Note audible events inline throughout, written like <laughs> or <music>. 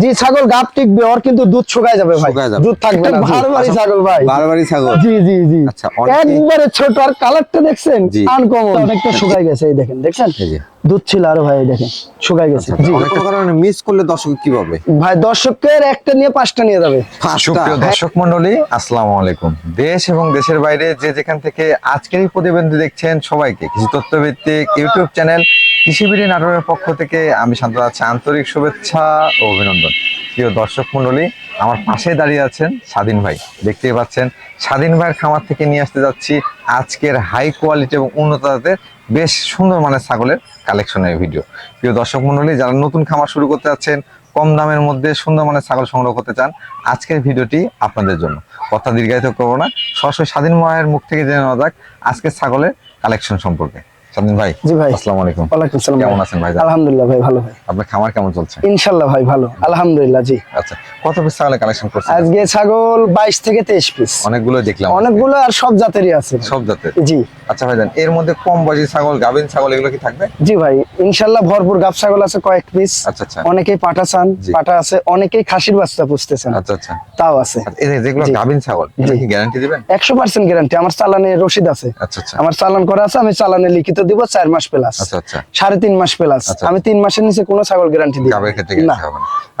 জি ছাগল গাপ টিকবে ওর কিন্তু দুধ শুকায় যাবে ভাই। দুধ থাকবে না বারবারই আচ্ছা, ছাগল ভাই। বারবারই ছাগল। জি জি জি। আচ্ছা, একবারে ছোট আর কালারটা দেখছেন। আনকমন অনেকটা শুকায় গেছে এই দেখেন দেখছেন। দুধ ছিল আরও ভাই দেখেন শুকায় গেছে। আচ্ছা, জি। কোনো কারণে মিস করলে দর্শক কি পাবে ভাই দর্শকের একটা নিয়ে পাঁচটা নিয়ে যাবে। সুপ্রিয় দর্শক মন্ডলী আসসালামু আলাইকুম। দেশ এবং দেশের বাইরে যে যেখান থেকে আজকের এই প্রতিবেদন দেখছেন সবাইকে কৃষি তথ্য ভিত্তিক ইউটিউব চ্যানেল কৃষিবিড়ি নাটোরের পক্ষ থেকে আমি শান্ত আছি। আন্তরিক শুভেচ্ছা ও অভিনন্দন। প্রিয় দর্শক মন্ডলী আমার পাশে দাঁড়িয়ে আছেন স্বাধীন ভাই। দেখতেই পাচ্ছেন স্বাধীন ভাইয়ের খামার থেকে নিয়ে আসতে যাচ্ছি আজকের হাই কোয়ালিটি এবং উন্নত জাতের বেশ সুন্দর মানের ছাগলের কালেকশনের ভিডিও। প্রিয় দর্শক মন্ডলী, যারা নতুন খামার শুরু করতে যাচ্ছেন, কম দামের মধ্যে সুন্দর মানের ছাগল সংগ্রহ করতে চান, আজকের ভিডিওটি আপনাদের জন্য। কথা দীর্ঘায়িত করব না, সরাসরি স্বাধীন মায়ের মুখ থেকে জেনে নেওয়া যাক আজকের ছাগলের কালেকশন সম্পর্কে। স্বাধীন ভাই জি ভাই। আসসালামু আলাইকুম। ওয়ালাইকুম সালাম কেমন আছেন ভাই? আলহামদুলিল্লাহ ভাই ভালো ভাই। আপনার খামার কেমন চলছে? ইনশাল্লাহ ভাই ভালো। আলহামদুলিল্লাহ জি। আচ্ছা কত পিস ছাগলের কালেকশন করছেন? আজকে ছাগল বাইশ থেকে তেইশ পিস অনেকগুলো দেখলাম অনেকগুলো আর সব জাতেরই আছে। সব জাতের? জি। আচ্ছা ভাইজান এর মধ্যে কম বয়সী ছাগল গাভিন ছাগল এগুলো কি থাকবে? জি ভাই ইনশাল্লাহ ভরপুর গাব ছাগল আছে কয়েক পিস আচ্ছা আচ্ছা। অনেকেই পাঠা চান। পাঠা আছে অনেকেই খাসির বাচ্চা পুষতেছেন। আচ্ছা আচ্ছা। তাও আছে। এই যেগুলো। ছাগল গ্যারান্টি দিবেন? একশো পার্সেন্ট গ্যারান্টি আমার চালানে রসিদ আছে। আচ্ছা আচ্ছা। আমার চালান করা আছে আমি চালানে লিখিত দিব চার মাস প্লাস আচ্ছা আচ্ছা। সাড়ে তিন মাস প্লাস আচ্ছা। আমি তিন মাসের নিচে কোনো ছাগল গ্যারান্টি দিই না।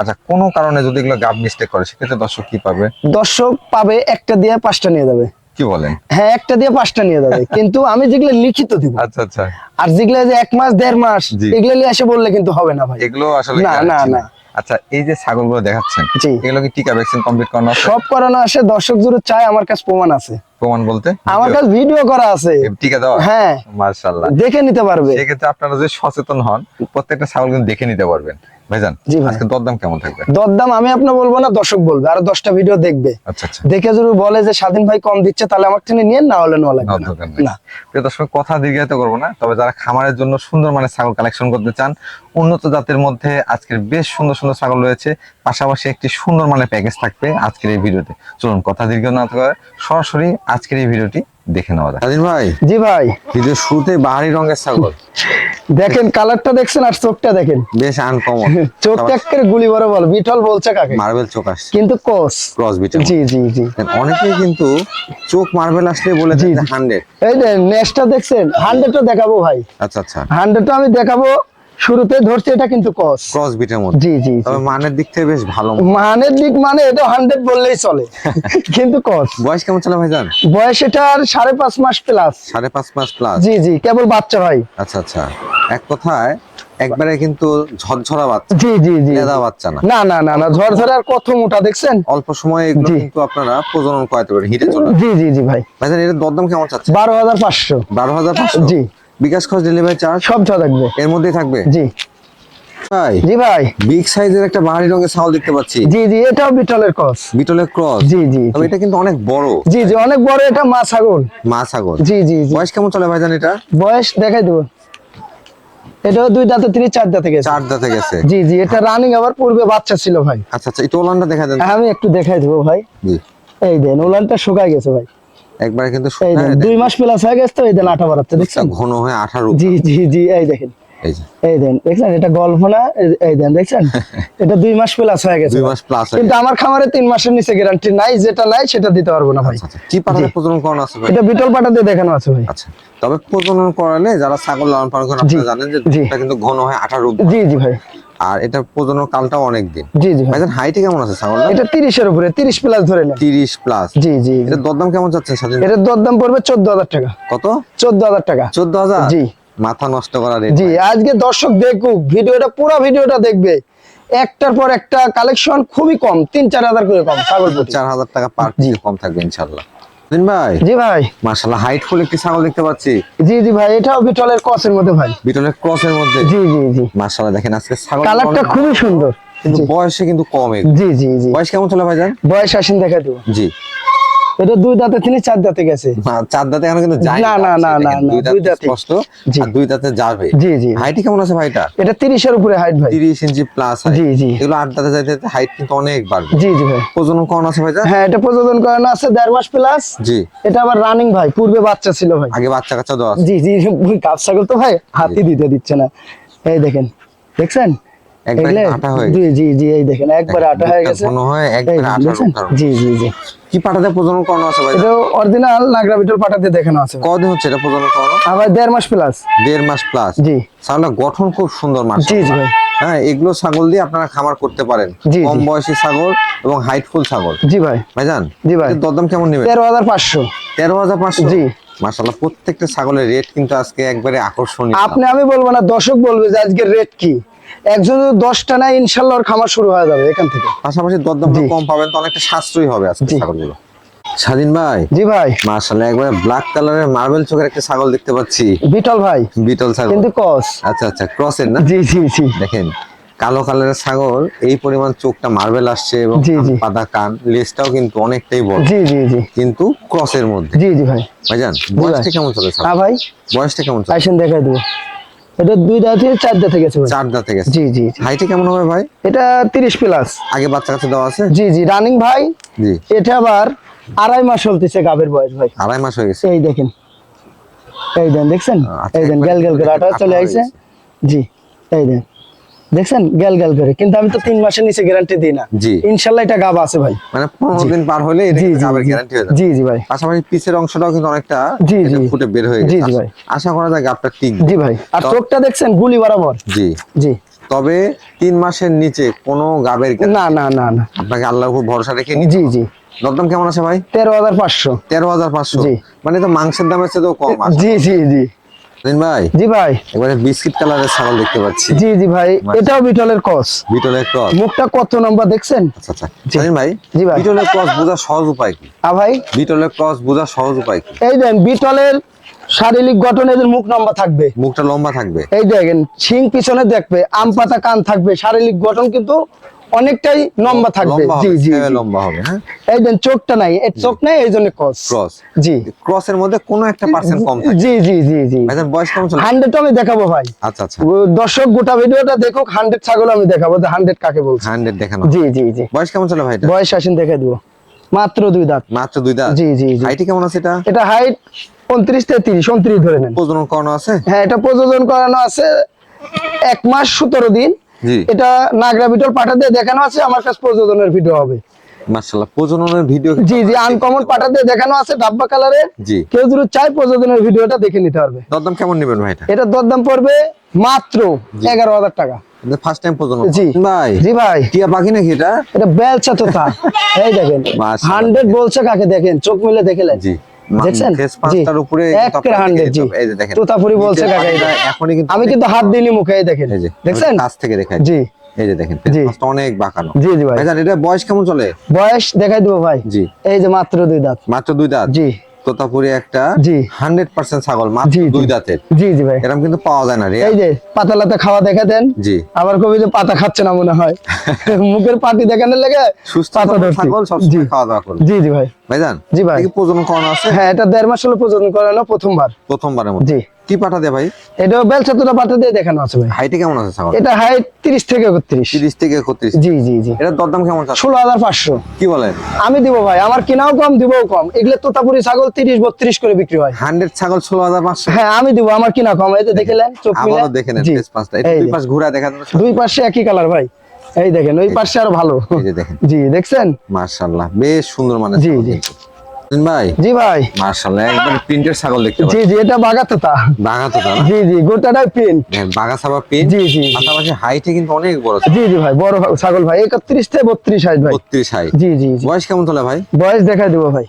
আচ্ছা কোনো কারণে যদি এগুলো গাব মিস্টেক করে সেক্ষেত্রে দর্শক কি পাবে? দর্শক পাবে একটা দিয়ে পাঁচটা নিয়ে যাবে। কি বলেন? হ্যাঁ একটা দিয়ে পাঁচটা নিয়ে যাবে। <laughs> কিন্তু আমি যেগুলো লিখিত দিব। আচ্ছা আচ্ছা। আর যেগুলো যে এক মাস দেড় মাস এগুলো নিয়ে এসে বললে কিন্তু হবে না ভাই। এগুলো আসলে না, না, না। আচ্ছা এই যে ছাগলগুলো দেখাচ্ছেন জি। এগুলো কি টিকা ভ্যাকসিন কমপ্লিট করানো আছে সব করানো আসে দর্শক জুড়ে চায় আমার কাছে প্রমাণ আছে। প্রমাণ বলতে? আমার কাছে ভিডিও করা আছে। টিকা দেওয়া? হ্যাঁ। মার্শাল্লাহ দেখে নিতে পারবে। সেক্ষেত্রে আপনারা যদি সচেতন হন প্রত্যেকটা ছাগল কিন্তু দেখে নিতে পারবেন। ভাইজান আজকে দরদাম কেমন থাকবে? দরদাম আমি আপনার বলব না দর্শক বলবে আর দশটা ভিডিও দেখবে। আচ্ছা আচ্ছা। দেখে যদি বলে যে স্বাধীন ভাই কম দিচ্ছে তাহলে আমার থেকে নিয়ে না হলে নেওয়া লাগবে না। দরকার নেই। না। প্রিয় দর্শক কথা দীর্ঘায়িত করব না তবে যারা খামারের জন্য সুন্দর মানের ছাগল কালেকশন করতে চান উন্নত জাতের মধ্যে আজকের বেশ সুন্দর সুন্দর ছাগল রয়েছে পাশাপাশি একটি সুন্দর মানে প্যাকেজ থাকবে আজকের এই ভিডিওতে চলুন কথা দীর্ঘ না সরাসরি আজকের এই ভিডিওটি দেখে নেওয়া যায় স্বাধীন ভাই জি ভাই। ভিডিও শুরুতে বাহারি রঙের ছাগল। দেখেন কালারটা দেখছেন আর চোখটা দেখেন? বেশ আনকমন চোখটা একেবারে গুলি বড় বল বিটল বলছে কাকে? মার্বেল চোখ আসছে। কিন্তু কোস ক্রস বিটল। জি জি জি। অনেকেই কিন্তু চোখ মার্বেল আসলে বলে জি, জি। হান্ড্রেড এই যে নেক্সটটা দেখছেন? হান্ড্রেডটা দেখাবো ভাই। আচ্ছা আচ্ছা। হান্ড্রেডটা আমি দেখাবো। শুরুতে ধরছি এটা কিন্তু কস ক্রস বিটের মধ্যে। জি জি। তবে মানের দিক থেকে বেশ ভালো মানের দিক মানে এটা হান্ড্রেড বললেই চলে। <laughs> কিন্তু কস বয়স কেমন চলে ভাইজান? বয়স এটার সাড়ে পাঁচ মাস প্লাস সাড়ে পাঁচ মাস প্লাস জি জি কেবল বাচ্চা ভাই। আচ্ছা আচ্ছা। এক কথায় একবারে কিন্তু ঝরঝরা বাচ্চা। জি জি জি। লেদা বাচ্চা না। না না না না ঝড়ে আর কত মোটা দেখছেন? অল্প সময়ে এগুলো। কিন্তু আপনারা প্রজনন করাতে পারেন হিটে চলে। জি জি জি ভাই। ভাইজান এর দরদাম কেমন চাচ্ছে? বারো হাজার পাঁচশো। বারো হাজার পাঁচশো? জি। বিকাশ খরচ ডেলিভারি চার্জ সব ছ থাকবে। এর মধ্যেই থাকবে? জি। ভাই জি ভাই। বিগ সাইজের একটা বাহারি রঙের ছাগল দেখতে পাচ্ছি। জি জি এটাও বিটলের কস বিটলের ক্রস জি জি তবে এটা কিন্তু অনেক বড়। জি জি অনেক বড় এটা মা ছাগল। মা ছাগল। জি জি বয়স কেমন চলে ভাইজান এটা? বয়স দেখাই দেবো। এটাও দুই দাঁতে তিনি চার দাঁতে গেছে। চার দাঁতে গেছে। জি জি এটা রানিং আবার পূর্বে বাচ্চা ছিল ভাই। আচ্ছা আচ্ছা একটু ওলানটা দেখা দেন। আমি একটু দেখাই দেবো ভাই। জি। এই দেন ওলানটা শুকায় গেছে ভাই। একবারে কিন্তু দেয়। দুই মাস প্লাস হয়ে গেছে তো এই দেন আটা বাড়াচ্ছে দেখছেন? ঘন হয়ে আঠারো জি জি জি এই দেখেন। এই দেন দেখছেন? এটা গল্প না? এই- দেন দেখছেন? <laughs> এটা দুই মাস প্লাস হয়ে গেছে। দুই মাস প্লাস কিন্তু আমার খামারে তিন মাসের নিচে গ্যারান্টি নাই যেটা নাই সেটা দিতে পারব না ভাই। কি পাঠাতে প্রজনন করানো আছে ভাই? এটা বিটল পাটা দিয়ে দেখানো আছে ভাই। আচ্ছা তবে প্রজনন করালে যারা ছাগল লালন পালন করেন আপনারা জানেন যে এটা কিন্তু ঘন হয় আঠারো জি জি ভাই। আর এটা প্রজনন কালটাও অনেক দিন জি জি ভাই। ভাইজান হাইটে কেমন আছে ছাগল এটা তিরিশের উপরে তিরিশ প্লাস ধরে নেন। তিরিশ প্লাস জি জি। এটা দরদাম কেমন যাচ্ছে স্বাধীন এটার দরদাম পড়বে চোদ্দ হাজার টাকা। কত? চোদ্দ হাজার টাকা। চোদ্দ হাজার? জি। মাথা নষ্ট করা রেট জি আজকে দর্শক দেখুক ভিডিওটা পুরো ভিডিওটা দেখবে। একটার পর একটা কালেকশন খুবই কম তিন চার হাজার করে কম ছাগল। চার হাজার টাকা পার জি। কম থাকবে ইনশাল্লাহ। দিন ভাই? জি ভাই। মাশাল্লাহ হাইট ফুল একটি ছাগল দেখতে পাচ্ছি। জি জি ভাই এটাও বিটলের ক্রসের মধ্যে ভাই। বিটলের ক্রসের মধ্যে? জি জি জি। মাশাল্লাহ দেখেন আজকে ছাগল কালারটা খুবই সুন্দর। কিন্তু বয়সে কিন্তু কম জি জি জি। বয়স কেমন চলে ভাই জান বয়স আসেন দেখা দেবো। জি। এটা দুই দাঁতে তিনি চার দাঁতে গেছে। চার দাঁতে এখন কিন্তু যায় না, না, না, না, দুই দাঁতে। স্পষ্ট আর দুই দাঁতে যাবে। জি জি। হাইট কেমন আছে ভাইটা এটা তিরিশের উপরে হাইট ভাই। তিরিশ ইঞ্চি প্লাস জি, জি। এগুলো আট দাঁতে যাইতে হাইট কিন্তু অনেক বাড়বে। জি জি ভাই। প্রজনন আছে ভাইটা? হ্যাঁ এটা প্রযোজন করানো আছে মাস প্লাস জি। এটা আবার রানিং ভাই পূর্বে বাচ্চা ছিল ভাই। আগে বাচ্চা কাচ্চা দেওয়া জি জি গাছ ছাগল তো ভাই হাতি দিতে দিচ্ছে না। এই দেখেন দেখছেন? একবারে আটা হয়ে জি জি জি এই দেখেন একবারে আটা হয়ে গেছে। মনে হয় একবারে আটা জি জি জি। কি পাটাতে প্রজনন করানো আছে ভাই? এটা অরিজিনাল নাগরা বিটল পাঠাতে দেখানো আছে। কদিন হচ্ছে এটা প্রজনন করানো? আবার দেড় মাস প্লাস দেড় মাস প্লাস জি। ছাগলের গঠন খুব সুন্দর মাস জি জি ভাই। হ্যাঁ এগুলো ছাগল দিয়ে আপনারা খামার করতে পারেন। কম বয়সী ছাগল এবং হাইটফুল ছাগল। জি ভাই। ভাই ভাইজান জি ভাই। দরদাম কেমন নেবেন? তেরো হাজার পাঁচশো। তেরো হাজার পাঁচশো? জি। মাসাল্লাহ প্রত্যেকটা ছাগলের রেট কিন্তু আজকে একবারে আকর্ষণীয়। আপনি আমি বলব না দর্শক বলবে যে আজকের রেট কি? একজন যদি দশটা নেয় ইনশাল্লাহ খামার শুরু হয়ে যাবে এখান থেকে। পাশাপাশি দরদাম কম পাবেন তো অনেকটা সাশ্রয়ী হবে আজকে ছাগলগুলো। স্বাধীন ভাই। জি ভাই। মাশাআল্লাহ একবারে ব্ল্যাক কালারের মার্বেল চোখের একটা ছাগল দেখতে পাচ্ছি। বিটল ভাই। বিটল ছাগল। কিন্তু কস আচ্ছা আচ্ছা ক্রসের না? জি জি জি। দেখেন কালো কালারের ছাগল এই পরিমাণ চোখটা মার্বেল আসছে এবং। পাতা কান লেজটাও কিন্তু অনেকটাই বড়। জি জি জি। কিন্তু ক্রসের মধ্যে। জি জি ভাই। ভাইজান ভাই। বয়সটা কেমন চলে ছাগল? হ্যাঁ ভাই। বয়সটা কেমন চলে আইসেন দেখাই দেবো। এটা দুই দাঁত থেকে চার দাঁতে গেছে ভাই। চার দাঁতে গেছে জি জি। হাইটে কেমন হবে ভাই? এটা তিরিশ প্লাস আগে বাচ্চা কাছে দেওয়া আছে? জি জি রানিং ভাই। জি। এটা আবার আড়াই মাস চলতেছে গাবের বয়স ভাই। আড়াই মাস হয়ে গেছে। এই দেখেন। এই দেন দেখছেন? আচ্ছা, এই দেন একবারে গ্যাল গ্যাল করে আটা চলে আইছে। জি এই দেন। দেখছেন? গ্যাল গ্যাল করে। কিন্তু আমি তো তিন মাসের নিচে গ্যারান্টি দিই না। জি। ইনশাল্লাহ এটা গাব আছে ভাই। মানে পনেরো দিন পার হলে এটা জি। গ্যারান্টি হয়ে যাবে। জি জি ভাই। পাশাপাশি পিছের অংশটাও কিন্তু অনেকটা জি, জি। ফুটে বের হয়ে জি, গেছে। জি ভাই। আশা করা যায় গাবটা ঠিক জি ভাই। আর চোখটা দেখছেন? গুলি বরাবর। জি। জি। তবে তিন মাসের নিচে কোনো গাবের না না না না। আপনাকে আল্লাহর উপর ভরসা রেখে জি জি। দরদাম কেমন আছে ভাই? তেরো হাজার পাঁচশো। তেরো হাজার পাঁচশো। জি। মানে তো মাংসের দামের চেয়ে তো কম জি জি জি। ভাই? জি ভাই। এবারে বিস্কিট কালারের ছাগল দেখতে পাচ্ছি। জি জি ভাই এটাও বিটলের কস বিটলের ক্রস? মুখটা কত নম্বর দেখছেন? আচ্ছা আচ্ছা। স্বাধীন ভাই জি ভাই। বিটলের ক্রস বোঝার সহজ উপায় কি? আ ভাই। বিটলের ক্রস বোঝার সহজ উপায় কি? এই দেন বিটলের শারীরিক গঠন এদের মুখ লম্বা থাকবে। মুখটা লম্বা থাকবে। এই দেখেন শিং পিছনে দেখবে আম পাতা কান থাকবে শারীরিক গঠন কিন্তু অনেকটাই লম্বা থাকবে। জি জি লম্বা হবে হ্যাঁ। এই দেন চোখটা নাই এই চোখ নাই এই জন্য কস ক্রস জি। ক্রসের মধ্যে কোনো একটা পার্সেন্ট কম থাকে। জি জি জি। জি ভাইজান বয়স কেমন চলে? হান্ড্রেড আমি দেখাবো ভাই। আচ্ছা আচ্ছা। দর্শক গোটা ভিডিওটা দেখুক হান্ড্রেড ছাগল আমি দেখাবো হান্ড্রেড কাকে বলছি। হান্ড্রেড দেখানো জি জি জি। বয়স কেমন চলে ভাইটা বয়স আসেন দেখে দিব। মাত্র দুই দাঁত। মাত্র দুই দাঁত? জি জি জি। হাইটে কেমন আছে এটা? এটা হাইট উনত্রিশ তেত্রিশ উনত্রিশ ধরে নেন। প্রজনন করানো আছে? হ্যাঁ এটা প্রজনন করানো আছে এক মাস সতেরো দিন। জি এটা নাগরা বিটল পাঠাতে দেখানো আছে আমার কাছে প্রযোজনের ভিডিও হবে। মার্শাল্লাহ প্রজননের ভিডিও জি জি আনকমন পাঠাতে দেখানো আছে ডাব্বা কালারের জি। কেউ যদি চায় প্রযোজনের ভিডিওটা দেখে নিতে পারবে। দরদাম কেমন নেবেন ভাইটা এটা? দরদাম পড়বে মাত্র এগারো হাজার টাকা। ফার্স্ট টাইম প্রজনন জি। ভাই জি ভাই। টিয়া পাখি নাকি এটা? এটা বেলচা তোতা। এই দেখেন মাশাআল্লাহ। হান্ড্রেড বলছে কাকে দেখেন চোখ মিলে দেখেলেন জি। দেখছেন? ফেস পাঁচটার উপরে একের হান্ড্রেড জি। এই যে দেখেন। তোতাপুরি বলছে নিচের কাকে এই পাখিটা দেখেন। এখনই কিন্তু আমি কিন্তু হাত দিইনি মুখে এই দেখেন। যে দেখছেন? কাছ থেকে দেখাই। জি। এই যে দেখেন। অনেক বাঁকানো। জি জি ভাই। এটা বয়স কেমন চলে? বয়স দেখাই দেবো ভাই। জি। এই যে মাত্র দুই দাঁত। মাত্র দুই দাঁত? জি। তোতাপুরি একটা জি। হান্ড্রেড পার্সেন্ট ছাগল মাত্র। দুই দাঁতের। জি জি ভাই। এরকম কিন্তু পাওয়া যায় না রে। এই যে পাতা লাতা খাওয়া দেখা দেন। জি। আবার কবি যে পাতা খাচ্ছে না মনে হয়। <laughs> মুখের পাটি দেখানোর লেগে সুস্থ পাতা। ছাগল জি। সবসময় খাওয়া দাওয়া করুন জি জি ভাই। ভাইজান জি ভাই। প্রজনন করানো আছে? হ্যাঁ এটা দেড় মাস হলো প্রজনন করানো প্রথমবার। প্রথমবারের মধ্যে জি। কি পাঠা দে ভাই? এটাও বেলচা তোটা পাতা দিয়ে দেখানো আছে ভাই। হাইটে কেমন আছে ছাগল? এটা হাইট তিরিশ থেকে একত্রিশ। তিরিশ থেকে একত্রিশ। জি জি জি। এটার দরদাম কেমন হাজার পাঁচশো। কি বলেন? আমি দিব ভাই আমার কিনাও কম দিবও কম। এগুলো তোতাপুরি ছাগল তিরিশ বত্রিশ করে বিক্রি হয়। হান্ড্রেড ছাগল ষোলো হাজার পাঁচশো? হ্যাঁ আমি দিব আমার কিনা কম। এই যে দেখলেন চোখ মিলে আবারও দেখে নেন জি। ফেস পাঁচটা এই দুই। পাশ ঘুরা দেখা দুই পাশে একই কালার ভাই। এই দেখেন ওই পাশে আরও ভালো। এই যে দেখেন। জি দেখছেন? মার্শাল্লাহ বেশ সুন্দর মানে জি, জি। ভাই? জি ভাই। একবার প্রিন্টের ছাগল দেখতে জি জি এটা জি জি গোটাটাই প্রিন্ট। জি, জি, জি। পাশাপাশি হাইটে কিন্তু অনেক বড় জি জি ভাই বড় ছাগল ভাই একত্রিশ থেকে বত্রিশ হাইট ভাই। বত্রিশ হাইট। জি জি বয়স কেমন চলে ভাই? বয়স দেখাই দেবো ভাই।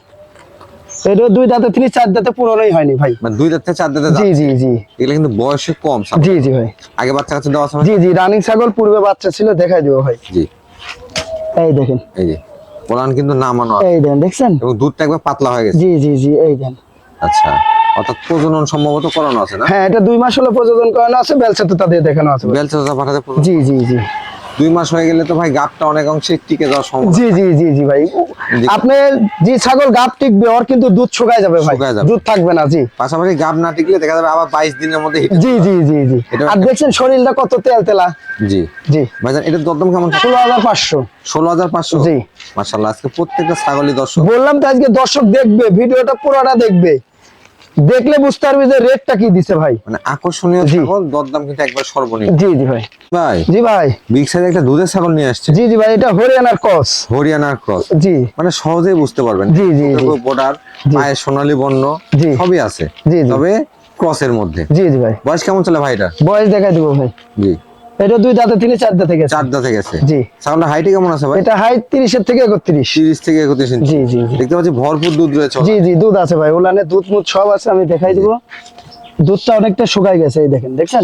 এটা দুই দাঁতে তিনি চার দাঁতে পুরোনোই হয়নি ভাই। মানে দুই দাঁত চার দাঁতে জি জি জি। এগুলো কিন্তু বয়সে কম জি জি ভাই। আগে বাচ্চা কাছে দেওয়া জি জি রানিং ছাগল পূর্বে বাচ্চা ছিল দেখাই দেবো ভাই। জি। এই দেখেন। এই যে। পোলান কিন্তু নামানো। এই দেখেন দেখছেন? এবং দুধটা একবার পাতলা হয়ে গেছে। জি জি জি এই দেখেন আচ্ছা অর্থাৎ প্রজনন সম্ভবত করানো আছে না? হ্যাঁ এটা দুই মাস হলো প্রজনন করানো আছে বেলসা দিয়ে দেখানো আছে। ভাই। বেলচা পাঠাতে জি জি জি। দুই মাস হয়ে গেলে তো ভাই গাপটা অনেক অংশে টিকে যাওয়ার সম্ভাবনা জি জি জি জি ভাই। আপনি যে ছাগল গাব টিকবে ওর কিন্তু দুধ শুকায় যাবে ভাই। দুধ থাকবে না জি। পাশাপাশি গাব না টিকলে দেখা যাবে আবার বাইশ দিনের মধ্যে জি জি জি জি। এটা- আর দেখছেন শরীরটা কত তেল তেলা। জি। জি। ভাইজান এটার দরদাম কেমন? ষোলো হাজার পাঁচশো। ষোলো হাজার পাঁচশো? জি। মাসাল্লাহ আজকে প্রত্যেকটা ছাগলই দর্শক। বললাম তো আজকে দর্শক দেখবে ভিডিওটা পুরোটা দেখবে। দেখলে বুঝতে পারবি যে রেটটা কি দিছে ভাই। মানে আকর্ষণীয়। ছাগল দরদাম কিন্তু একবার সর্বনিম্ন। জি জি ভাই। ভাই জি ভাই। বিগ সাইজ একটা দুধের ছাগল নিয়ে আসছে। জি জি ভাই এটা হরিয়ানার ক্রস হরিয়ানার ক্রস জি। মানে সহজেই বুঝতে পারবেন। জি, জি। বর্ডার জি। পায়ের সোনালী বর্ণ জি। সবই আছে। জি, জি। তবে ক্রসের মধ্যে। জি জি ভাই। বয়স কেমন চলে ভাইটা বয়স দেখাই দিব ভাই। জি। এটা দুই দাঁতে চার দাঁতে গেছে। চার দাঁতে গেছে। জি। ছাগলটা হাইটে কেমন আছে ভাই? এটা হাইট তিরিশের থেকে একত্রিশ। তিরিশ থেকে একত্রিশ ইঞ্চি জি জি দেখতে পাচ্ছি ভরপুর দুধ রয়েছে জি জি দুধ আছে ভাই। ওলানে দুধ মুধ সব আছে আমি দেখাই দিব। দুধটা অনেকটা শুকাই গেছে এই দেখেন দেখছেন?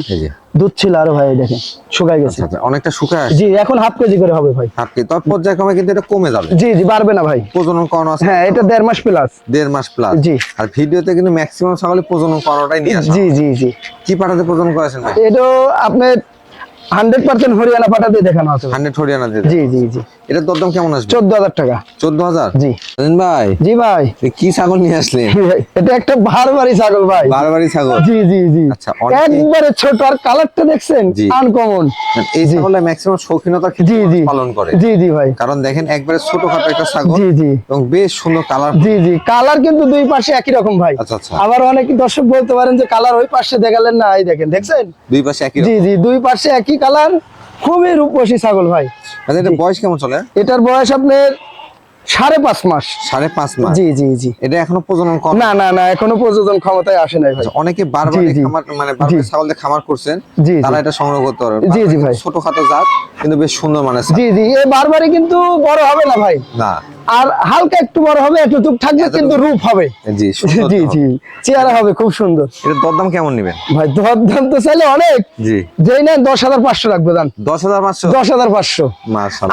দুধ ছিল আরও ভাই দেখেন শুকাই গেছে। আচ্ছা, আচ্ছা, অনেকটা শুকায় জি এখন হাফ কেজি করে হবে ভাই। হাফ কেজি পর্যায়ক্রমে কিন্তু এটা কমে যাবে। জি জি বাড়বে না ভাই। প্রজনন করানো আছে। হ্যাঁ এটা দেড় মাস প্লাস দেড় মাস প্লাস জি। আর ভিডিওতে কিন্তু ম্যাক্সিমাম ছাগলে প্রজনন করানোটাই নিয়ে আসা জি জি জি। কি পাঠাতে প্রজনন করেছেন ভাই? এটা আপনার হান্ড্রেড পার্সেন্ট হরিয়ানা পাটা দিয়ে দেখানো আছে। হান্ড্রেড হরিয়ানা দিয়ে জি জি জি। এটার দরদাম কেমন আসবে? চোদ্দ হাজার টাকা। চোদ্দ হাজার? জি। ভাই জি ভাই। কি ছাগল নিয়ে আসলেন? এটা একটা বারবারই ছাগল ভাই। বারবারই ছাগল? জি জি জি। আচ্ছা, একবারে ছোট আর কালারটা দেখছেন? আনকমন এই ছাগলটা ম্যাক্সিমাম ক্ষেত্রে জি জি। পালন করে। জি জি ভাই। কারণ দেখেন একবারে ছোটখাটো একটা ছাগল জি জি। এবং বেশ সুন্দর কালার জি জি। কালার কিন্তু দুই পাশে একই রকম ভাই। আচ্ছা, আচ্ছা। আবার অনেক দর্শক বলতে পারেন যে কালার ওই পাশে দেখালেন না এই দেখেন দেখছেন? দুই পাশে একই জি জি দুই পাশে একই কালার খুবই রূপসী ছাগল ভাই। আচ্ছা, এটা বয়স কেমন চলে? এটার বয়স আপনার সাড়ে পাঁচ মাস। সাড়ে পাঁচ মাস? জি জি জি। এটা এখনও প্রজনন না না না এখনও প্রযোজন ক্ষমতায় আসে নাই ভাই। আচ্ছা, অনেকে বারবার। খামার মানে বারবার জি। খামার করছেন তারা এটা সংগ্রহ করতে পারবে। জি, জি, ভাই। ছোটখাটো জাত কিন্তু বেশ সুন্দর মানে জি জি এ বারবারই কিন্তু বড় হবে না ভাই। না। আর হালকা একটু বড় হবে এতটুক থাকবে কিন্তু রূপ হবে। জি জি হবে। চেহারা হবে খুব সুন্দর। এটার দরদাম কেমন নেবেন? ভাই দর দাম তো চাইলে অনেক। জি। যেই না দশ হাজার পাঁচশো রাখব দাম। দশ হাজার পাঁচশো? দশ হাজার পাঁচশো।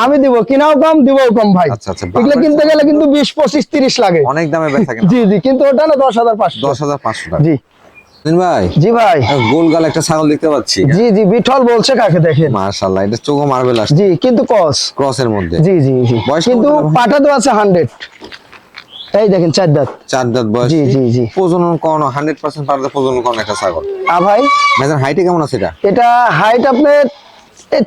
আমি দিব কিনাও কম দিবও কম ভাই। আচ্ছা, আচ্ছা, এগুলো কিনতে গেলে কিন্তু বিশ পঁচিশ তিরিশ লাগে। অনেক দামে জি জি কিন্তু ওটা না দশ হাজার পাঁচশো। দশ হাজার পাঁচশো জি। ভাই? জি ভাই। গোল একটা ছাগল দেখতে পাচ্ছি। জি জি বিঠল বলছে কাকে দেখেন? মাশাআল্লাহ এটা চোখো মার্বেল আসছে। জি কিন্তু ক্রস ক্রসের মধ্যে। জি জি জি। কিন্তু কেমন পাটা তো আছে এই দেখেন চার দাঁত। চার দাঁত বয়স জি, জি, জি। প্রজনন প্রজনন একটা ছাগল। আ ভাই? ভাইজান হাইটে কেমন আছে এটা? এটা হাইট আপনার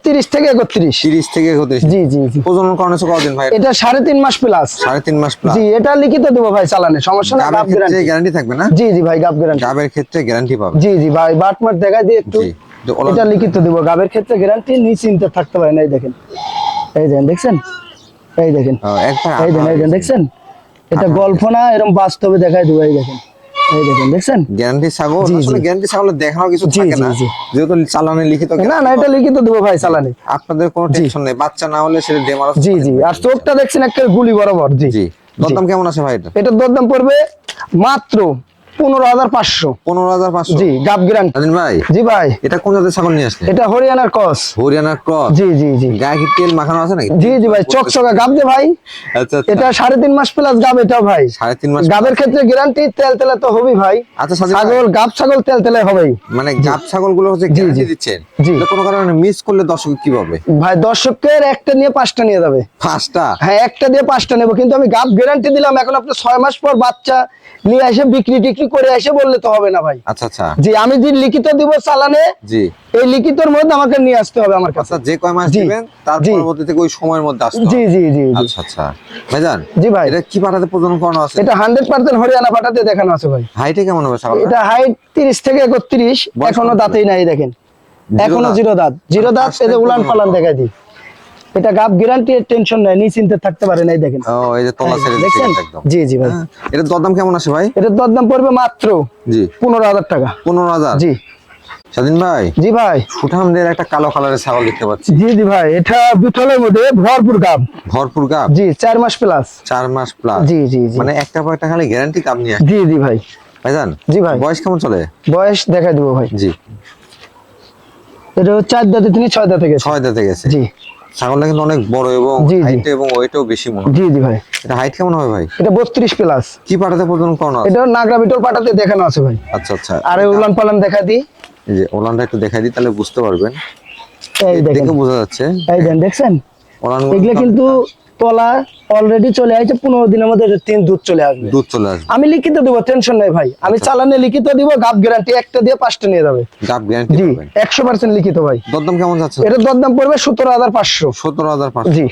তিরিশ থেকে একত্রিশ। তিরিশ থেকে একত্রিশ। জি জি জি। প্রজনন করানো হচ্ছে কতদিন ভাই? এটা সাড়ে তিন মাস প্লাস সাড়ে তিন মাস প্লাস জি এটা লিখিত দেবো ভাই চালানে সমস্যা না গাবের গ্যারান্টি গ্যারান্টি থাকবে না? জি জি ভাই গাপ গ্যারান্টি গাবের ক্ষেত্রে গ্যারান্টি পাবে। জি জি ভাই বাট মাট দেখা দিয়ে একটু জি তো ওলা- এটা লিখিত দিব। গাবের ক্ষেত্রে গ্যারান্টি নিশ্চিন্তে থাকতে পারেন এই দেখেন। এই দেখেন দেখছেন? এই দেখেন। এই দেখেন এই দেখেন দেখছেন? এটা গল্প না এরকম বাস্তবে দেখাই দেবো এই দেখেন। এই দেখেন দেখছেন? গ্যারান্টি ছাগল? আসলে গ্যারান্টি ছাগলের কিছু জি, থাকে না। যেহেতু চালানে লিখিত না না এটা লিখিত দেবো ভাই চালানে। আপনাদের কোনো টেনশন নেই। বাচ্চা না হলে সেটা ডেমার জি জি। আর চোখটা দেখছেন একটা গুলি বরাবর জি। জি। দরদাম কেমন আছে ভাই এটা? এটার দরদাম পড়বে মাত্র পনেরো হাজার পাঁচশো। পনেরো হাজার পাঁচশো? জি গাব গ্যারান্টি ভাই জি ভাই। এটা কোন জাতের ছাগল নিয়ে আসলে এটা হরিয়ানার কস হরিয়ানার ক্রস। জি জি জি। গায়ে কি তেল মাখানো আছে নাকি? জি জি ভাই চকচকা গাব দে ভাই। আচ্ছা আচ্ছা। এটা সাড়ে তিন মাস প্লাস গাব এটা ভাই। সাড়ে তিন মাস গাবের ক্ষেত্রে গ্যারান্টি তেল তেলে তো হবেই ভাই। আচ্ছা ছাগল গাব ছাগল তেল তেলে হবেই। মানে গাব ছাগলগুলো হচ্ছে গ্যারান্টি দিচ্ছেন। জি। কোনো কারণে মিস করলে দর্শক কি পাবে ভাই দর্শকের একটা নিয়ে পাঁচটা নিয়ে যাবে। ফার্স্টটা হ্যাঁ একটা দিয়ে পাঁচটা নেব। কিন্তু আমি গাব গ্যারান্টি দিলাম। এখন আপনি ছয় মাস পর বাচ্চা নিয়ে এসে বিক্রি টিক্রি করে এসে বললে তো হবে না ভাই। আচ্ছা আচ্ছা। জি আমি যে লিখিত দিব চালানে জি। এই লিখিতর মধ্যে আমাকে নিয়ে আসতে হবে আমার কাছে। যে কয় মাস দিবেন তার। পরবর্তী থেকে ওই সময়ের মধ্যে আসতে জি জি জি আচ্ছা আচ্ছা। ভাইজান জি ভাই। এটা কি পাঠাতে প্রজনন করানো আছে? এটা হান্ড্রেড পার্সেন্ট হরিয়ানা পাঠাতে দেখানো আছে ভাই। হাইটে কেমন হবে ছাগল এটা হাইট তিরিশ থেকে একত্রিশ বয়স এখনও কত? দাঁতেই নাই দেখেন। এখনও জিরো দাঁত। জিরো দাঁত first এদের time উলান প্রজনন পালান করা। দেখা দিই। এটা গাব গ্যারান্টি টেনশন নাই নিশ্চিন্তে থাকতে পারে নাই দেখেন। ও এই যে তলা ছেড়ে দেখছেন? জি জি ভাই। হ্যাঁ, এটার দরদাম কেমন ভাই? এটার দরদাম পড়বে মাত্র জি। পনেরো হাজার টাকা। পনেরো হাজার? জি। স্বাধীন ভাই? জি ভাই। সুঠামদের একটা কালো কালারের ছাগল দেখতে পাচ্ছি। জি জি ভাই এটা মধ্যে ভরপুর গাব ভরপুর গাব জি চার মাস প্লাস চার মাস প্লাস জি জি জি। মানে একটা একটা খালি গ্যারান্টি নিয়ে জি জি ভাই। ভাইজান জি ভাই। বয়স কেমন চলে? বয়স দেখা দিব ভাই। জি। এটা চার দাঁতে তিনি ছয় দাঁতে গেছে। ছয় দাঁতে গেছে। জি। ছাগলটা কিন্তু অনেক বড় এবং। হাইট এবং ওয়েটও বেশি মনে জি জি ভাই। এটা হাইট কেমন হবে ভাই? এটা বত্রিশ প্লাস কি পাঠাতে প্রজনন করানো আছে? এটা নাগরা বিটল পাটাতে দেখানো আছে ভাই। আচ্ছা আচ্ছা। আরে উলান পালান দেখা দিই। এই যে উলানটা একটু দেখাই দিই তাহলে বুঝতে পারবেন। এই দেখে বোঝা যাচ্ছে। এই দেন দেখছেন? ওলান এগুলা কিন্তু তলা অলরেডি চলে আসছে পনেরো দিনের মধ্যে তিন দুধ চলে আসবে। দুধ চলে আসবে। আমি লিখিত দিব টেনশন নাই ভাই। আমি আচ্ছা। চালানে লিখিত দিব গাব গ্যারান্টি একটা দিয়ে পাঁচটা নিয়ে যাবে। গাপ গ্যারান্টি জি একশো পার্সেন্ট লিখিত ভাই। দরদাম কেমন যাচ্ছে? এটার দরদাম পড়বে সতেরো হাজার পাঁচশো। সতেরো হাজার পাঁচশো। জি।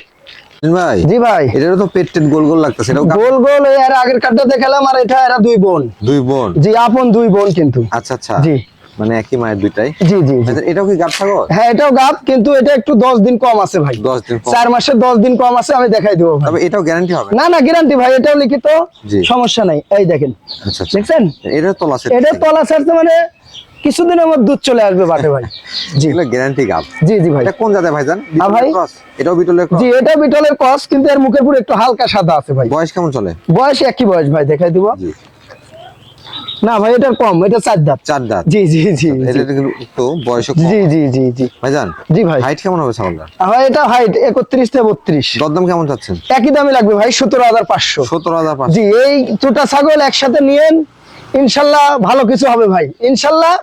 ভাই জি ভাই। এটারও তো পেট টেট গোল গোল লাগতেছে এটাও গোল গোল এই আগের কার্ডটা দেখালাম আর এটা এরা দুই বোন। দুই বোন। জি আপন দুই বোন কিন্তু। আচ্ছা আচ্ছা। জি। মানে একই মায়ের দুইটাই? জি জি আচ্ছা, এটাও কি গাব ছাগল? হ্যাঁ এটাও কিন্তু এটা একটু দশ দিন কম আছে ভাই। দশ দিন পর। চার মাসে দশ দিন কম আছে আমি দেখাই দেবো তবে এটাও গ্যারান্টি হবে? না না গ্যারান্টি ভাই এটাও লিখিত সমস্যা নাই। এই দেখেন আচ্ছা আচ্ছা। দেখছেন? এটার তলা আছে এটা তলা মানে কিছুদিনের মধ্যে দুধ চলে আসবে বাটে ভাই। <laughs> জি। এগুলো গ্যারান্টি গাব। জি জি ভাই। এটা কোন জাতের ভাইজান হ্যাঁ ভাই। এটাও বিটলের? জি এটা বিটলের কস কিন্তু এর মুখের পুরো একটু হালকা সাদা আছে ভাই। বয়স কেমন চলে? বয়স একই বয়স ভাই দেখাই দিব। জি। না ভাই এটার কম এটা চার দাঁত। চার দাঁত। জি জি জি এটা কিন্তু একটু বয়স জি জি জি জি। ভাইজান জি ভাই। হাইট কেমন হবে ছাগলটা ভাই এটা হাইট একত্রিশ থেকে বত্রিশ। দরদাম কেমন চাচ্ছেন? একই দামই লাগবে ভাই সতেরো হাজার পাঁচশো। সতেরো হাজার জি এই দুটা ছাগল একসাথে নিয়েন ইনশাল্লাহ ভালো কিছু হবে ভাই। ইনশাল্লাহ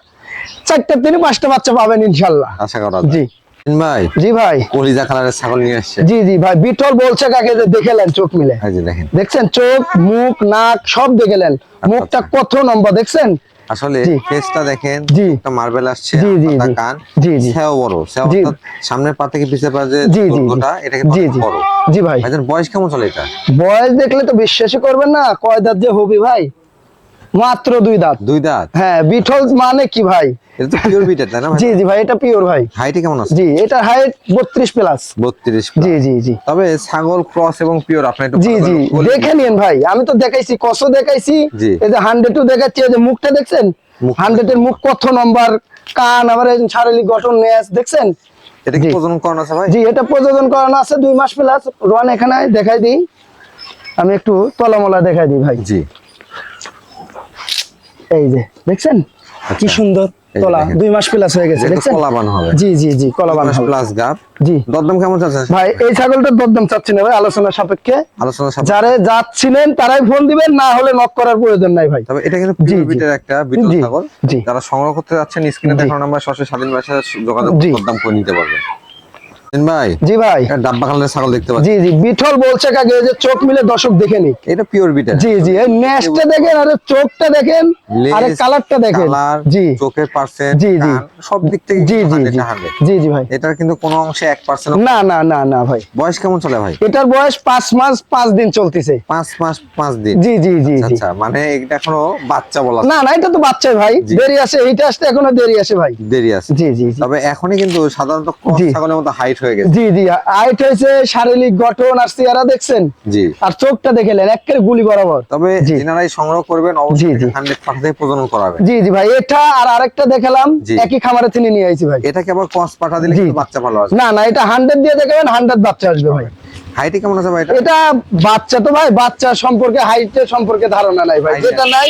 চারটা থেকে পাঁচটা বাচ্চা পাবেন ইনশাল্লাহ। আশা করা জি। ভাই? জি ভাই। কলিজা কালারের ছাগল নিয়ে আসছে। জি জি ভাই বিটল বলছে কাকে যে দেখেলেন চোখ মিলে। দেখেন। দেখছেন? চোখ মুখ নাক সব দেখেলেন। মুখটা কত নম্বর দেখছেন? আসলে জি। ফেসটা দেখেন একটা মার্বেল আসছে জি, জি, পাতা জি। কান। জি, জি। সেও বড় সেও সামনের পা থেকে পিছের পা যে জি জি জি। দৈর্ঘ্যটা এটা কিন্তু জি জি। বড়। জি ভাই। ভাইজান বয়স কেমন চলে এটা? বয়স দেখলে তো বিশ্বাসই করবেন না কয় দাঁত যে হবি ভাই? মাত্র দুই দাঁত। দুই দাঁত? হ্যাঁ বিঠল মানে কি ভাই? এটা তো পিওর বিটের তাই না জি জি ভাই এটা পিওর ভাই। হাইটে কেমন আছে? জি এটা হাইট বত্রিশ প্লাস বত্রিশ জি জি জি। তবে ছাগল ক্রস এবং পিওর আপনি একটু জি জি। দেখে নিন ভাই আমি তো দেখাইছি কসও দেখাইছি। এই যে হান্ড্রেডও দেখাচ্ছি এই যে মুখটা দেখছেন? মুখ- হান্ড্রেডের মুখ কত নম্বর কান আবার এই শারীরিক গঠন নেস দেখছেন? এটা কি প্রজনন করানো আছে ভাই? জি এটা প্রযোজন করানো আছে দুই মাস প্লাস রন এখানে দেখাই দিই। আমি একটু তলামলা দেখাই দিই ভাই। জি। এই যে দেখছেন? কি সুন্দর। এই যে তলা দেখেন। দুই মাস প্লাস হয়ে গেছে দেখছেন? কলাবান হবে। জি জি জি কলাবান হবে। প্লাস গাপ জি। দরদাম কেমন চাচ্ছেন ভাই এই ছাগলটার দরদাম চাচ্ছি না ভাই আলোচনা সাপেক্ষে। আলোচনা সাপেক্ষে। যারা যাচ্ছিলেন তারাই ফোন দিবেন না হলে নক করার প্রয়োজন নাই ভাই। তবে এটা কিন্তু পিওর একটা বিটল জি, ছাগল। জি। যারা সংগ্রহ করতে যাচ্ছেন স্ক্রিনে দেখুন নাম্বার সরাসরি স্বাধীন ভাষায় যোগাযোগ। দরদাম করে নিতে পারবেন। ভাই? জি ভাই। ডাব্বা কালারের ছাগল দেখতে পাচ্ছি। জি জি বিঠল বলছে কাকে যে চোখ মিলে দর্শক দেখে নি। এটা পিওর বিটের। জি জি এই নেস্টটা দেখেন আর চোখটা দেখেন আর কালারটা দেখেন। জি। চোখের পার্সেন্ট জি, জি। সব দিক থেকে জি জি জি। জি জি ভাই। এটার কিন্তু কোনো অংশে এক পার্সেন্ট না না না না ভাই। বয়স কেমন চলে ভাই? এটার বয়স পাঁচ মাস পাঁচ দিন চলতেছে। পাঁচ মাস পাঁচ দিন। জি জি জি জি। আচ্ছা মানে এটা এখনও বাচ্চা বলা না না এটা তো বাচ্চাই ভাই। দেরি আছে এইটা আসতে এখনও দেরি আছে ভাই। দেরি আছে জি জি তবে এখনই কিন্তু সাধারণত ছাগলের মতো হাইট হয়ে গেছে। জি জি আইট হয়েছে শারীরিক গঠন আর চেহারা দেখছেন? জি। আর চোখটা দেখেলেন একের গুলি বরাবর। তবে জি। যেনারাই সংগ্রহ করবেন অবশ্যই। হান্ড্রেড পার্সেন্ট প্রজনন করাবেন। জি জি ভাই এটা আর আরেকটা দেখালাম একই খামারে তিনি নিয়ে আইছি ভাই। এটাকে আবার ক্রস পাঠা দিলে বাচ্চা ভালো আসবে। না না এটা হান্ড্রেড দিয়ে দেখাবেন হান্ড্রেড বাচ্চা আসবে ভাই। হাইটে কেমন আছে ভাই এটা? এটা বাচ্চা তো ভাই বাচ্চা সম্পর্কে হাইটের সম্পর্কে ধারণা নাই ভাই। যেটা নাই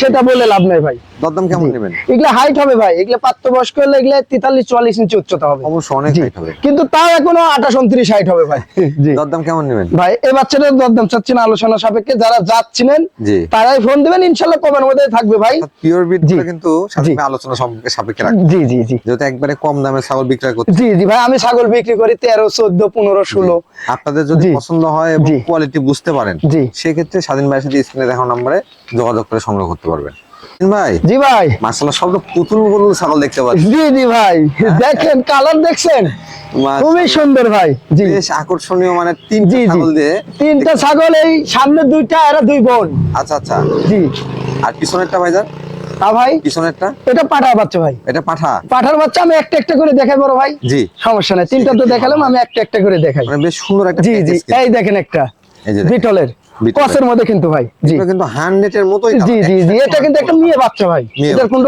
সেটা বলে লাভ নাই ভাই। দরদাম কেমন নেবেন? এগুলা হাইট হবে ভাই এগুলা প্রাপ্তবয়স্ক হলে এগুলা তেতাল্লিশ চুয়াল্লিশ ইঞ্চি উচ্চতা হবে। অবশ্য অনেক হাইট হবে। কিন্তু তাও এখনও আঠাশ উনত্রিশ হাইট হবে ভাই। <laughs> দরদাম কেমন নেবেন? ভাই এই বাচ্চাটার দরদাম চাচ্ছি না আলোচনা সাপেক্ষে যারা যাচ্ছিলেন তারাই ফোন দিবেন ইনশাল্লাহ কমের মধ্যে থাকবে ভাই। পিওর বিট কিন্তু আলোচনা সম্পর্কে সাপেক্ষে জি জি জি। যেহেতু একবারে কম দামে ছাগল বিক্রয় করতে জি জি ভাই আমি ছাগল বিক্রি করি তেরো চোদ্দ পনেরো ষোলো। আপনাদের যদি পছন্দ হয় এবং কোয়ালিটি বুঝতে পারেন জি। সেক্ষেত্রে স্বাধীন ভাইয়ের সাথে স্ক্রিনে দেখানো নম্বরে যোগাযোগ করে সংগ্রহ করতে পারবেন। ভাই জি ভাই। মার্শাল্লাহ সব পুতুল পুতুল ছাগল দেখতে পাচ্ছি। জি জি ভাই। দেখেন কালার দেখছেন? খুবই সুন্দর ভাই। জি। বেশ আকর্ষণীয় মানে তিন জি, জি। ছাগল দিয়ে তিনটা ছাগল এই সামনে দুইটা এরা দুই বোন। আচ্ছা আচ্ছা। জি। আর পিছনেরটা ভাইজান আ ভাই? পিছনেরটা? এটা পাঠার বাচ্চা ভাই। এটা পাঠা? পাঠার বাচ্চা আমি একটা একটা করে দেখাই বড় ভাই। জি। সমস্যা নাই। তিনটা তো দেখালাম আমি একটা একটা করে দেখাই। মানে বেশ সুন্দর একটা জি জি। এই দেখেন একটা। বিটলের। কসের মধ্যে কিন্তু ভাই জি। কিন্তু মতোই জি জি জি। এটা কিন্তু একটা মেয়ে বাচ্চা ভাই। এটার কোনো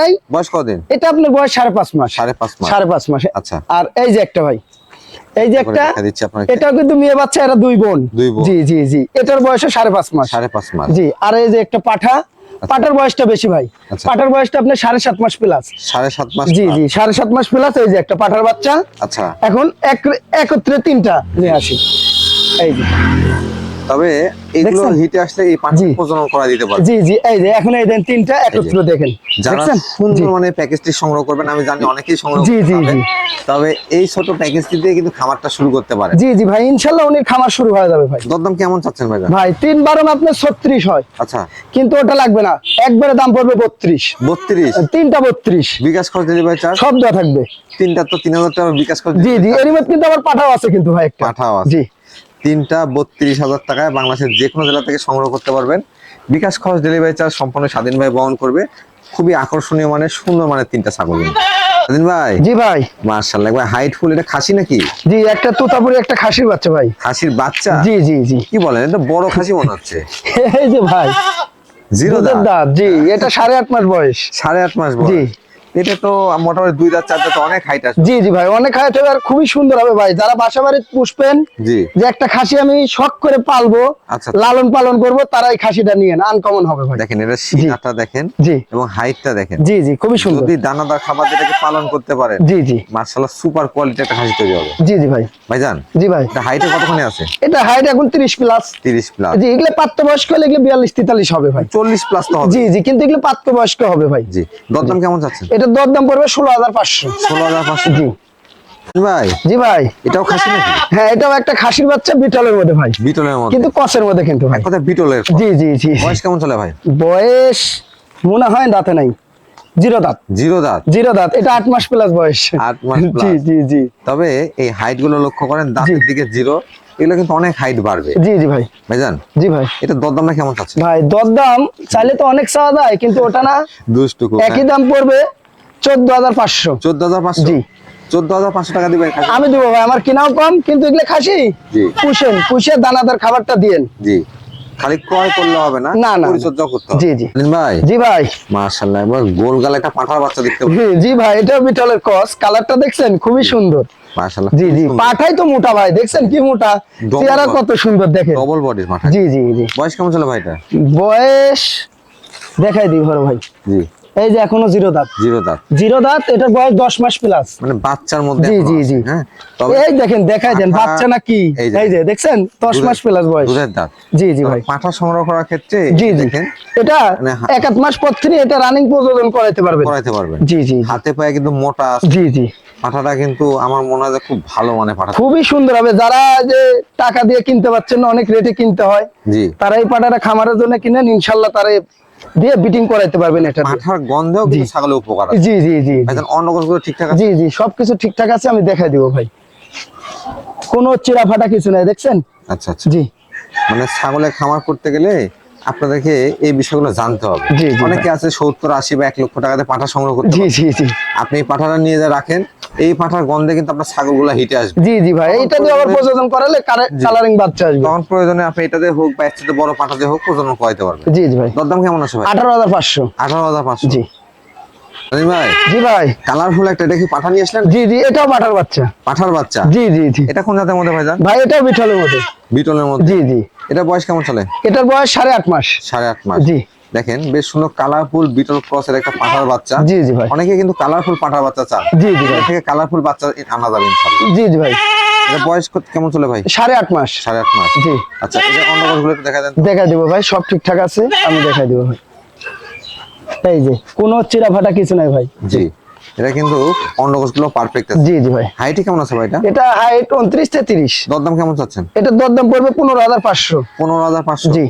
নাই। বয়স কদিন এটা আপনার বয়স সাড়ে পাঁচ মাস। সাড়ে পাঁচ মাস। সাড়ে পাঁচ মাসে। আচ্ছা। আর এই যে একটা ভাই এই যে একটা। এটাও কিন্তু মেয়ে বাচ্চা এরা দুই বোন। জি জি জি। এটার বয়স সাড়ে পাঁচ মাস। সাড়ে পাঁচ মাস। জি আর এই যে একটা পাঠা পাঠার বয়সটা বেশি ভাই। আচ্ছা। পাঠার বয়সটা আপনার সাড়ে সাত মাস প্লাস সাড়ে সাত মাস জি জি সাড়ে সাত মাস প্লাস এই যে একটা পাঠার বাচ্চা। আচ্ছা। এখন একত্রে তিনটা নিয়ে আসি। এই যে। তবে এগুলো হিটে আসলে এই পাঁচ প্রজনন করা দিতে পারবে জি জি এই যে এখন এই দেন তিনটা একত্র দেখেন। দেখছেন? সুন্দর মানে প্যাকেজটি সংগ্রহ করবেন আমি জানি অনেকেই সংগ্রহ জি, জি, জি। তবে এই ছোট প্যাকেজটি দিয়ে কিন্তু খামারটা শুরু করতে পারে জি জি ভাই ইনশাল্লাহ উনি খামার শুরু হয়ে যাবে ভাই। দরদাম কেমন চাচ্ছেন ভাইজান? ভাই তিন বারো আপনার ছত্রিশ হয়। আচ্ছা। কিন্তু ওটা লাগবে না। একবারে দাম পড়বে বত্রিশ। বত্রিশ? তিনটা বত্রিশ। বিকাশ খরচ ডেলিভারি চার্জ? সব দেওয়া থাকবে। তিনটা তো তিন হাজার টাকা বিকাশ খরচ জি জি এর মধ্যে কিন্তু আবার পাঠাও আছে কিন্তু ভাই একটা। পাঠাও আছে। জি। তিনটা বত্রিশ হাজার টাকায় বাংলাদেশের যে কোনো জেলা থেকে সংগ্রহ করতে পারবেন। বিকাশ খরচ ডেলিভারি চার্জ সম্পূর্ণ স্বাধীনভাবে বহন করবে। খুবই আকর্ষণীয় মানে সুন্দর মানে তিনটা ছাগল। স্বাধীন ভাই? জি ভাই। মার্শাল্লাহ হাইট ফুল এটা খাসি নাকি? জি একটা তোতাপুরি একটা খাসির বাচ্চা ভাই। খাসির বাচ্চা? জি জি জি। কি বলেন এটা বড় খাসি মনে হচ্ছে। <laughs> এই যে ভাই। জিরো দাঁত? জি এটা সাড়ে আট মাস বয়স। সাড়ে আট মাস জি। এটা তো মোটামুটি দুই দাঁত চার দাঁত অনেক হাইট আছে। জি জি ভাই অনেক হাইট হবে আর খুবই সুন্দর হবে ভাই। যারা বাসা বাড়িতে পুষবেন জি। যে একটা খাসি আমি শখ করে পালবো আচ্ছা। লালন পালন করব তারা এই খাসিটা নিয়ে আনকমন হবে ভাই। দেখেন এটা সিনাটা দেখেন জি। এবং হাইটটা দেখেন। জি জি খুবই সুন্দর। যদি দানাদার খাবার যেটাকে পালন করতে পারেন জি জি। মার্শাল্লাহ সুপার কোয়ালিটি একটা খাসি তৈরি হবে। জি জি ভাই। ভাইজান জি ভাই। এটা হাইটে কতখানি আছে? এটা হাইট এখন তিরিশ প্লাস তিরিশ প্লাস জি এগুলো প্রাপ্ত বয়স্ক হলে এগুলো বিয়াল্লিশ তেতাল্লিশ হবে ভাই। চল্লিশ প্লাস তো হবে। জি জি কিন্তু এগুলো প্রাপ্ত বয়স্ক হবে ভাই। জি দরদাম কেমন চাচ্ছেন? এটার দরদাম পড়বে ষোলো হাজার পাঁচশো। ষোলো হাজার পাঁচশো। জি। ভাই। জি ভাই। এটাও খাসি নাকি? হ্যাঁ এটাও একটা খাসির বাচ্চা বিটলের মধ্যে ভাই। বিটলের মধ্যে। কিন্তু কসের মধ্যে কিন্তু ভাই। কথা বিটলের জি জি জি বয়স কেমন চলে ভাই? বয়স মনে হয় দাঁতে নাই। জিরো দাঁত। জিরো দাঁত? জিরো দাঁত। এটা আট মাস প্লাস বয়স। আট মাস জি জি জি। তবে এই হাইটগুলো লক্ষ্য করেন দাঁতের দিকে জিরো এগুলো কিন্তু অনেক হাইট বাড়বে। জি জি ভাই। ভাইজান? জি ভাই। এটা দরদামটা কেমন চাচ্ছে ভাই দরদাম চাইলে তো অনেক চাওয়া যায় কিন্তু ওটা না দুষ্টু একই দাম পড়বে চোদ্দ হাজার পাঁচশো। চোদ্দ হাজার পাঁচশো? জি। চোদ্দ হাজার পাঁচশো টাকা দিবেন? আমি দেবো ভাই আমার কেনাও কম কিন্তু এগুলো খাসি? জি। পুষেন পুষে দানাদার খাবারটা দিয়েন। জি। খালি ক্রয় করলে হবে না? না, না। পরিচর্যা করতে হবে। জি, জি। ভাই? জি ভাই। মার্শাল্লাহ এবার গোল গালে একটা পাঁঠার বাচ্চা দেখতে জি, জি ভাই এটা বিটলের কস কালারটা দেখছেন? খুবই সুন্দর। মার্শাল্লাহ জি জি পাঠাই তো মোটা ভাই দেখছেন কি মোটা? চেহারা কত সুন্দর দেখেন। ডবল বডির পাঠা জি জি জি। বয়স কেমন চলে ভাইটা? বয়স দেখাই দিই বড় ভাই। জি। এই যে এখনও জিরো দাঁত। জিরো দাঁত। জিরো দাঁত এটার বয়স দশ মাস প্লাস মানে বাচ্চার মধ্যে জি, জি, জি। হ্যাঁ? এই দেখেন দেখাই দেন বাচ্চা না কি এই যে- দেখছেন? দশ দুধের- মাস প্লাস বয়স। দুধের দাঁত। জি জি ভাই। পাঠা সংগ্রহ করার ক্ষেত্রে জি দেখেন এটা মানে এক আধ মাস পর থেকে এটা রানিং প্রযোজন করাইতে পারবেন। করাইতে পারবেন। জি জি। হাতে পায়ে কিন্তু মোটা জি জি। পাঠাটা কিন্তু আমার মনে হয় খুব ভালো মানে পাঠা খুবই সুন্দর হবে। যারা যে টাকা দিয়ে কিনতে পারছেন না অনেক রেটে কিনতে হয় জি। তারা এই পাঠাটা খামারের জন্য কিনেন। ইনশাল্লাহ তারা দিয়ে বিটিং করাইতে পারবেন এটা মাথার গন্ধেও কিন্তু ছাগলের উপকার জি জি জি অন্যগুলো ঠিকঠাক আছে? জি জি সবকিছু ঠিকঠাক আছে আমি দেখাই দিব ভাই। কোনো চিরা ফাটা কিছু নাই দেখছেন? আচ্ছা আচ্ছা। জি। মানে ছাগলের খামার করতে গেলে আপনাদেরকে এই বিষয়গুলো জানতে হবে। অনেকে আছে সত্তর আশি বা এক লক্ষ টাকাতে পাঠা সংগ্রহ করতে জি জি জি। আপনি পাঠাটা নিয়ে যা রাখেন এই পাঠার গন্ধে কিন্তু আপনার ছাগলগুলো হিটে আসবে। জি জি ভাই। এটা দিয়ে আবার প্রযোজন করালে কালারিং বাচ্চা আসবে। তখন প্রয়োজনে আপনি এটাতে হোক বা চেয়ে বড় পাঠাতে হোক প্রজনন করাইতে পারবেন। জি জি ভাই। দরদাম কেমন আছে ভাই? আঠারো হাজার পাঁচশো। আঠারো হাজার পাঁচশো। জি। ভাই জি ভাই। কালারফুল একটা দেখি পাঠা নিয়ে আসলেন? জি জি এটাও পাঠার বাচ্চা। পাঠার বাচ্চা? জি জি জি। এটা কোন জাতের মধ্যে ভাইজান ভাই এটাও বিটলের মধ্যে। বিটলের মধ্যে। জি জি। এটা বয়স কেমন চলে? এটার বয়স সাড়ে আট মাস। সাড়ে আট মাস। জি। দেখেন বেশ সুন্দর কালারফুল বিটল ক্রসের একটা পাঠার বাচ্চা। জি জি ভাই। অনেকে কিন্তু কালারফুল পাঠার বাচ্চা চান জি জি ভাই। থেকে কালারফুল বাচ্চা আনা যাবে ইনশাআল্লাহ। জি জি ভাই। এটা বয়স কেমন চলে ভাই? সাড়ে আট মাস। সাড়ে আট মাস। জি। আচ্ছা এটা অন্যগুলো দেখা দেন তো। দেখাই দিব ভাই সব ঠিকঠাক আছে? আমি দেখাই দিব ভাই। এই যে কোনো চিরা ফাটা কিছু নাই ভাই। জি। এটা কিন্তু অন্যগুলো পারফেক্ট আছে। জি জি ভাই। হাইট কেমন আছে ভাই এটা? এটা হাইট উনত্রিশ থেকে তিরিশ। দরদাম কেমন চাচ্ছেন? এটা দরদাম পড়বে পনেরো হাজার পাঁচশো। পনেরো হাজার পাঁচশো। জি।